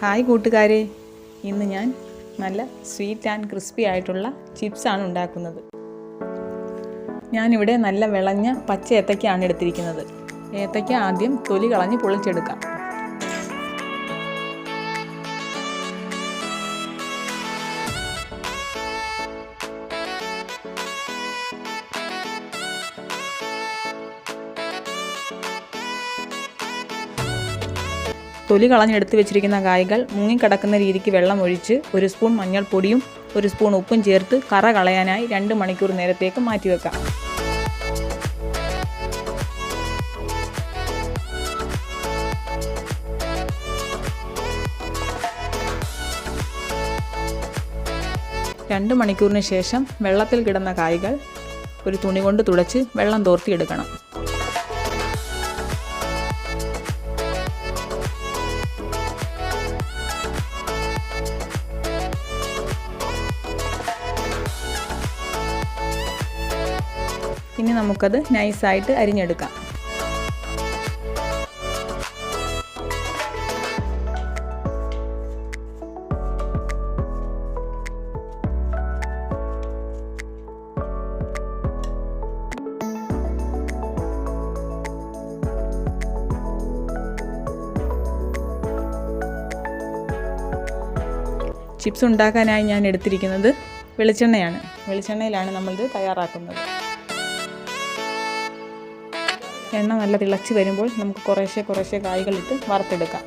Hi കൂട്ടുകാരെ. ഇന്ന് ഞാൻ നല്ല സ്വീറ്റ് ആൻഡ് ക്രിസ്പി ആയിട്ടുള്ള ചിപ്സാണ് ഉണ്ടാക്കുന്നത്. ഞാനിവിടെ നല്ല വിളഞ്ഞ പച്ച ഏത്തയ്ക്കാണ് എടുത്തിരിക്കുന്നത്. ഏത്തയ്ക്ക ആദ്യം തൊലി കളഞ്ഞ് പൊളിച്ചെടുക്കാം. തൊലി കളഞ്ഞെടുത്ത് വെച്ചിരിക്കുന്ന കായ്കൾ മുങ്ങിക്കിടക്കുന്ന രീതിക്ക് വെള്ളം ഒഴിച്ച് ഒരു സ്പൂൺ മഞ്ഞൾപ്പൊടിയും ഒരു സ്പൂൺ ഉപ്പും ചേർത്ത് കറ കളയാനായി രണ്ട് മണിക്കൂർ നേരത്തേക്ക് മാറ്റിവെക്കാം. രണ്ട് മണിക്കൂറിന് ശേഷം വെള്ളത്തിൽ കിടന്ന കായ്കൾ ഒരു തുണി കൊണ്ട് തുടച്ച് വെള്ളം തോർത്തിയെടുക്കണം. ഇനി നമുക്കത് നൈസായിട്ട് അരിഞ്ഞെടുക്കാം. ചിപ്സ് ഉണ്ടാക്കാനായി ഞാൻ എടുത്തിരിക്കുന്നത് വെളിച്ചെണ്ണയാണ്. വെളിച്ചെണ്ണയിലാണ് നമ്മളിത് തയ്യാറാക്കുന്നത്. എണ്ണ നല്ല തിളച്ച് വരുമ്പോൾ നമുക്ക് കുറേശ്ശെ കുറേശ്ശെ കായ്കളിട്ട് വറുത്തെടുക്കാം.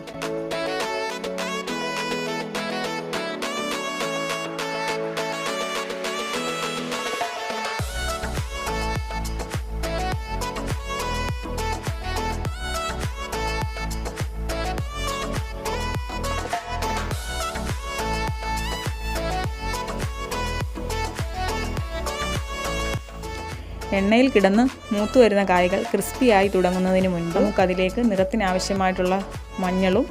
എണ്ണയിൽ കിടന്ന് മൂത്തു വരുന്ന കായ്കൾ ക്രിസ്പിയായി തുടങ്ങുന്നതിന് മുൻപ് നമുക്കതിലേക്ക് നിറത്തിനാവശ്യമായിട്ടുള്ള മഞ്ഞളും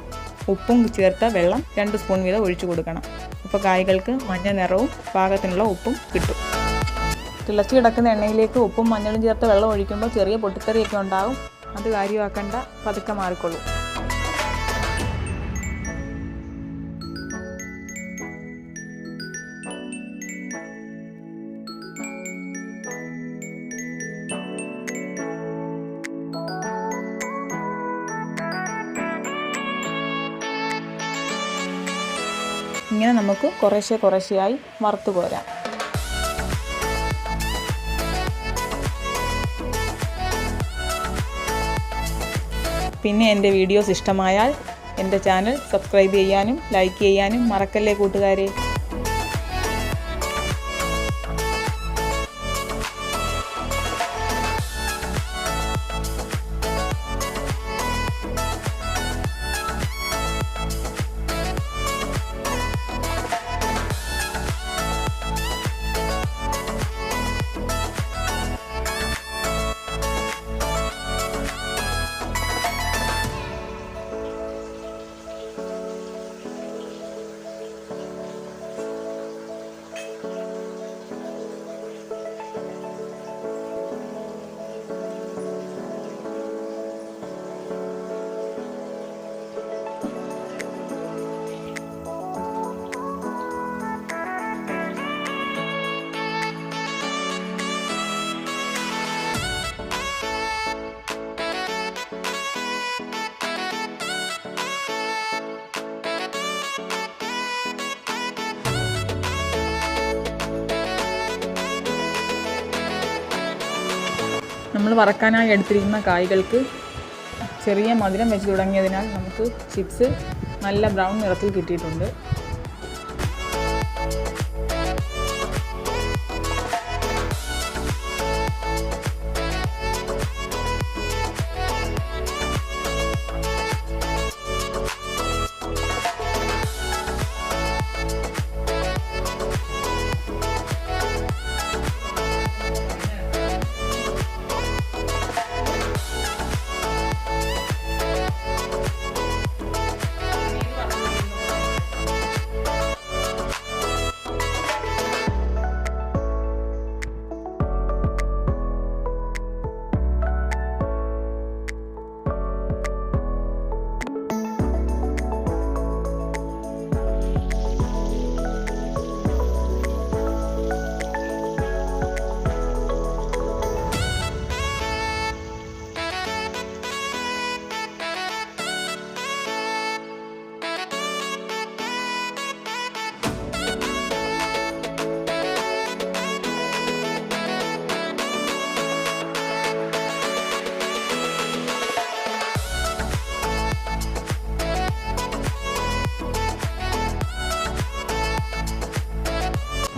ഉപ്പും ചേർത്ത വെള്ളം രണ്ട് സ്പൂൺ വീതം ഒഴിച്ചു കൊടുക്കണം. അപ്പോൾ കായ്കൾക്ക് മഞ്ഞ നിറവും പാകത്തിനുള്ള ഉപ്പും കിട്ടും. തിളച്ചു കിടക്കുന്ന എണ്ണയിലേക്ക് ഉപ്പും മഞ്ഞളും ചേർത്ത വെള്ളം ഒഴിക്കുമ്പോൾ ചെറിയ പൊട്ടിത്തെറിയൊക്കെ ഉണ്ടാകും അത് കാര്യമാക്കേണ്ട. പതുക്കെ മാറിക്കൊള്ളും ഇങ്ങനെ നമുക്ക് കുറേശ്ശെ കുറേശ്ശെയായി വറുത്ത് കോരാം പിന്നെ എന്റെ വീഡിയോസ് ഇഷ്ടമായാൽ എന്റെ ചാനൽ സബ്സ്ക്രൈബ് ചെയ്യാനും ലൈക്ക് ചെയ്യാനും മറക്കല്ലേ കൂട്ടുകാരെ. വറക്കാനായി എടുത്തിരിക്കുന്ന കായ്കൾക്ക് ചെറിയ മധുരം വെച്ച് തുടങ്ങിയതിനാൽ നമുക്ക് ചിപ്സ് നല്ല ബ്രൗൺ നിറത്തിൽ കിട്ടിയിട്ടുണ്ട്.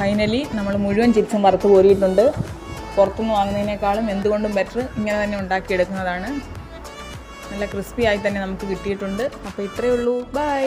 ഫൈനലി നമ്മൾ മുഴുവൻ ചിപ്സും വറുത്ത് കോരിയിട്ടുണ്ട്. പുറത്തുനിന്ന് വാങ്ങുന്നതിനേക്കാളും എന്തുകൊണ്ടും ബെറ്റർ ഇങ്ങനെ തന്നെ ഉണ്ടാക്കിയെടുക്കുന്നതാണ്. നല്ല ക്രിസ്പി ആയി തന്നെ നമുക്ക് കിട്ടിയിട്ടുണ്ട്. അപ്പോൾ ഇത്രയേ ഉള്ളൂ. ബൈ